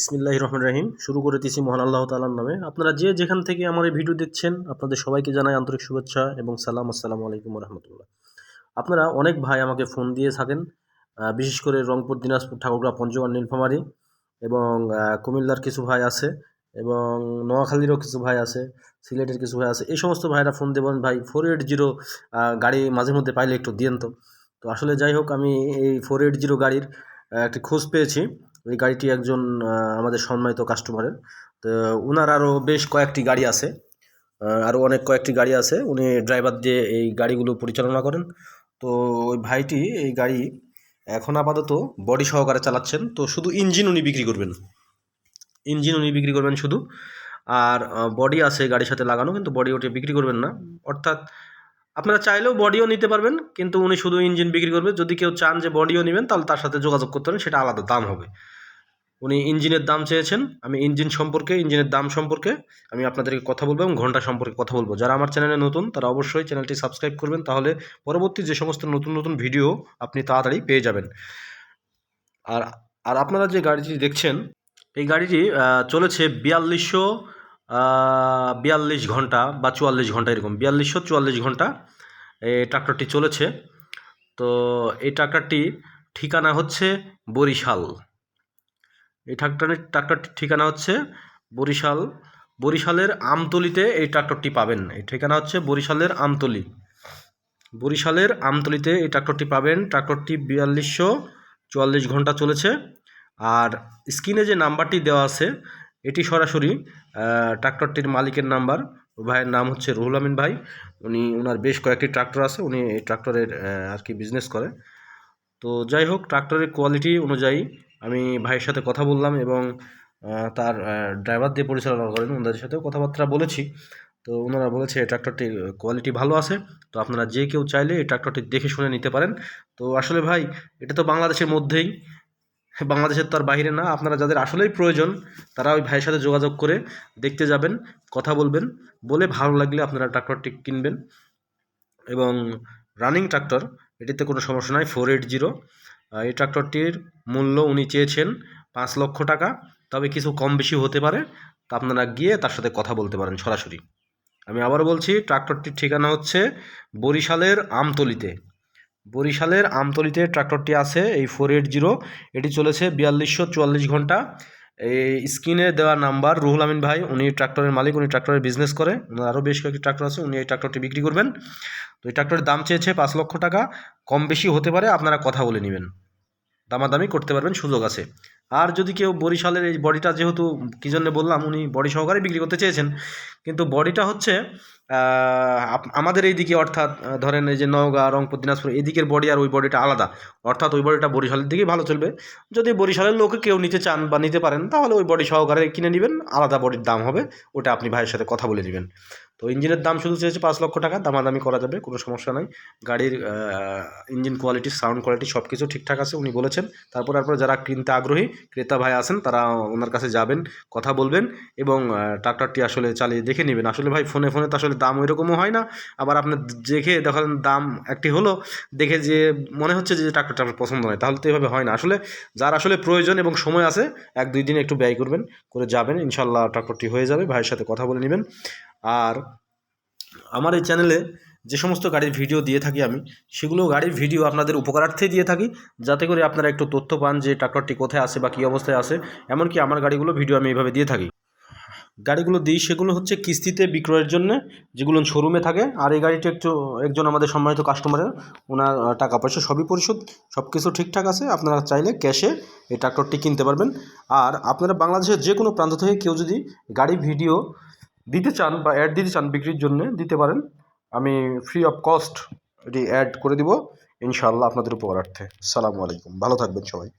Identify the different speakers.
Speaker 1: ইসমিল্লাহ রহমান রাহিম। শুরু করে দিয়েছি মহান আল্লাহ তালার নামে। আপনারা যে যেখান থেকে আমার এই ভিডিও দেখছেন, আপনাদের সবাইকে জানাই আন্তরিক শুভেচ্ছা এবং সালাম। আসসালামু আলাইকুম রহমতুল্লাহ আপনারা অনেক ভাই আমাকে ফোন দিয়ে থাকেন বিশেষ করে রংপুর, দিনাজপুর ঠাকুরগাঁ পঞ্চগড়, নীলফামারী এবং কুমিল্লার কিছু ভাই আছে এবং নোয়াখালীরও কিছু ভাই আছে, সিলেটের কিছু ভাই আছে। এই সমস্ত ভাইরা ফোন দেবেন ভাই ফোর এইট জিরো গাড়ি মাঝে মধ্যে পাইলে একটু দিয়েন তো। তো আসলে যাই হোক, আমি এই ফোর এইট জিরো গাড়ির একটি খোঁজ পেয়েছি। এই গাড়িটি একজন আমাদের সম্মানিত কাস্টমারের তো ওনার আরও বেশ কয়েকটি গাড়ি আছে আরও অনেক কয়েকটি গাড়ি আছে। উনি ড্রাইভার দিয়ে এই গাড়িগুলো পরিচালনা করেন। তো ওই ভাইটি এই গাড়ি এখন আপাতত বডি সহকারে চালাচ্ছেন। তো শুধু ইঞ্জিন উনি বিক্রি করবেন। ইঞ্জিন উনি বিক্রি করবেন শুধু। আর বডি আছে গাড়ির সাথে লাগানো, কিন্তু বডি ওটি বিক্রি করবেন না। অর্থাৎ আপনারা চাইলেও বডিও নিতে পারবেন, কিন্তু উনি শুধু ইঞ্জিন বিক্রি করবে। যদি কেউ চান যে বডিও নেবেন, তাহলে তার সাথে যোগাযোগ করতে পারেন, সেটা আলাদা দাম হবে। উনি ইঞ্জিনের দাম চেয়েছেন। আমি ইঞ্জিন সম্পর্কে, ইঞ্জিনের দাম সম্পর্কে আমি আপনাদেরকে কথা বলব এবং ঘণ্টা সম্পর্কে কথা বলব। যারা আমার চ্যানেলে নতুন, তারা অবশ্যই চ্যানেলটি সাবস্ক্রাইব করবেন, তাহলে পরবর্তী যে সমস্ত নতুন নতুন ভিডিও আপনি তাড়াতাড়ি পেয়ে যাবেন। আর আর আপনারা যে গাড়িটি দেখছেন, এই গাড়িটি চলেছে বিয়াল্লিশশো বিয়াল্লিশ ঘণ্টা বা চুয়াল্লিশ ঘণ্টা এরকম, বিয়াল্লিশশো চুয়াল্লিশ ঘণ্টা এই ট্রাক্টরটি চলেছে। তো এই ট্রাক্টরটি ঠিকানা হচ্ছে বরিশাল। এই ট্রাক্টরের, ট্রাক্টরটির ঠিকানা হচ্ছে বরিশাল, বরিশালের আমতলিতে এই ট্রাক্টরটি পাবেন। এই ঠিকানা হচ্ছে বরিশালের আমতলি। বরিশালের আমতলিতে এই ট্রাক্টরটি পাবেন। ট্রাক্টরটি বিয়াল্লিশশো চুয়াল্লিশ ঘণ্টা চলেছে। আর স্ক্রিনে যে নাম্বারটি দেওয়া আছে, এটি সরাসরি ট্রাক্টরটির মালিকের নাম্বার। ভাইয়ের নাম হচ্ছে রুহুল আমিন ভাই। উনি ওনার বেশ কয়েকটি ট্রাক্টর আছে। উনি এই ট্রাক্টরের আর কি বিজনেস করে। তো যাই হোক, ট্রাক্টরের কোয়ালিটি অনুযায়ী আমি ভাইয়ের সাথে কথা বললাম এবং তার ড্রাইভার দিয়ে পরিচালনা করেন, ওনাদের সাথেও কথাবার্তা বলেছি। তো ওনারা বলেছে, এই ট্রাক্টরটির কোয়ালিটি ভালো আছে, তো আপনারা যে কেউ চাইলে এই ট্রাক্টরটি দেখে শুনে নিতে পারেন। তো আসলে ভাই, এটা তো বাংলাদেশের মধ্যেই। বাংলাদেশের তো আর বাইরে না, আপনারা যাদের আসলেই প্রয়োজন, তারা ওই ভাইয়ের সাথে যোগাযোগ করে দেখতে যাবেন, কথা বলবেন, বলে ভালো লাগলে আপনারা ট্রাক্টরটি কিনবেন। এবং রানিং ট্রাক্টর এটিতে কোনো সমস্যা নাই ফোর এইট জিরো এই ট্রাক্টরটির মূল্য উনি চেয়েছেন পাঁচ লক্ষ টাকা, তবে কিছু কম বেশি হতে পারে। তা আপনারা গিয়ে তার সাথে কথা বলতে পারেন সরাসরি। আমি আবার বলছি, ট্রাক্টরটির ঠিকানা হচ্ছে বরিশালের আমতলিতে। বরিশালের আমতলিতে ট্রাক্টরটি আছে, এই ফোর এইট জিরো এটি চলেছে বিয়াল্লিশশো চুয়াল্লিশ ঘণ্টা। এই স্ক্রিনে দেওয়া নাম্বার রুহুল আমিন ভাই, উনি ট্রাক্টরের মালিক, উনি ট্রাক্টরের বিজনেস করে। আরও বেশ কয়েকটি ট্রাক্টর আছে, উনি এই ট্রাক্টরটি বিক্রি করবেন। তো এই ট্রাক্টরের দাম চেয়েছে পাঁচ লক্ষ টাকা। কম বেশি হতে পারে, আপনারা কথা বলে নেবেন। দামাদামি করতে পারবেন, সুযোগ আছে। আর যদি কেউ বরিশালের এই বডিটা যেহেতু, কী জন্য বললাম, উনি বডি সহকারে বিক্রি করতে চেয়েছেন, কিন্তু বডিটা হচ্ছে আমাদের এই দিকে অর্থাৎ ধরেন এই যে নওগাঁ, রংপুর, দিনাজপুর এই দিকের বডি আর ওই বডিটা আলাদা। অর্থাৎ ওই বডিটা বরিশালের দিকেই ভালো চলবে। যদি বরিশালের লোকে কেউ নিতে চান বা নিতে পারেন, তাহলে ওই বডি সহকারে কিনে নেবেন, আলাদা বডির দাম হবে, ওটা আপনি ভাইয়ের সাথে কথা বলে নেবেন। তো ইঞ্জিনের দাম শুধু চেয়েছে পাঁচ লক্ষ টাকা, দামাদামি করা যাবে, কোনো সমস্যা নাই। গাড়ির ইঞ্জিন কোয়ালিটি সাউন্ড কোয়ালিটি সব কিছু ঠিকঠাক আছে, উনি বলেছেন। তারপর তারপর যারা কিনতে আগ্রহী, ক্রেতা ভাই আছেন, তারা ওনার কাছে যাবেন, কথা বলবেন এবং ট্রাক্টরটি আসলে চালিয়ে দেখে নেবেন। আসলে ভাই ফোনে ফোনে তো আসলে দাম ওই রকমও হয় না। আবার আপনার দেখে দেখালেন দাম একটি হলো, দেখে যে মনে হচ্ছে যে ট্রাক্টরটা আপনার পছন্দ নয়, তাহলে তো এভাবে হয় না। আসলে যার আসলে প্রয়োজন এবং সময় আছে, এক দুই দিন একটু ব্যয় করবেন, করে যাবেন ইনশাল্লাহ ট্রাক্টরটি হয়ে যাবে, ভাইয়ের সাথে কথা বলে নেবেন। আর আমার এই চ্যানেলে যে সমস্ত গাড়ির ভিডিও দিয়ে থাকি আমি, সেগুলো গাড়ির ভিডিও আপনাদের উপকারার্থে দিয়ে থাকি, যাতে করে আপনারা একটু তথ্য পান যে ট্রাক্টরটি কোথায় আছে বা কী অবস্থায় আছে এমনকি আমার গাড়িগুলো ভিডিও আমি এইভাবে দিয়ে থাকি। গাড়িগুলো দিই, সেগুলো হচ্ছে কিস্তিতে বিক্রয়ের জন্য, যেগুলো শোরুমে থাকে, আর এই গাড়িটি একটু, একজন আমাদের সম্মানিত কাস্টমারের ওনার টাকা পয়সা সবই পরিশোধ সব কিছু ঠিকঠাক আছে, আপনারা চাইলে ক্যাশে এই ট্রাক্টরটি কিনতে পারবেন। আর আপনারা বাংলাদেশের যে কোনো প্রান্ত থেকে কেউ যদি গাড়ি ভিডিও দিতে চান বা অ্যাড দিতে চান বিক্রির জন্য, দিতে পারেন। আমি ফ্রি অফ কস্ট এটি অ্যাড করে দিব, ইনশাআল্লাহ আপনাদের উপকারার্থে। সালামু আলাইকুম। ভালো থাকবেন সবাই।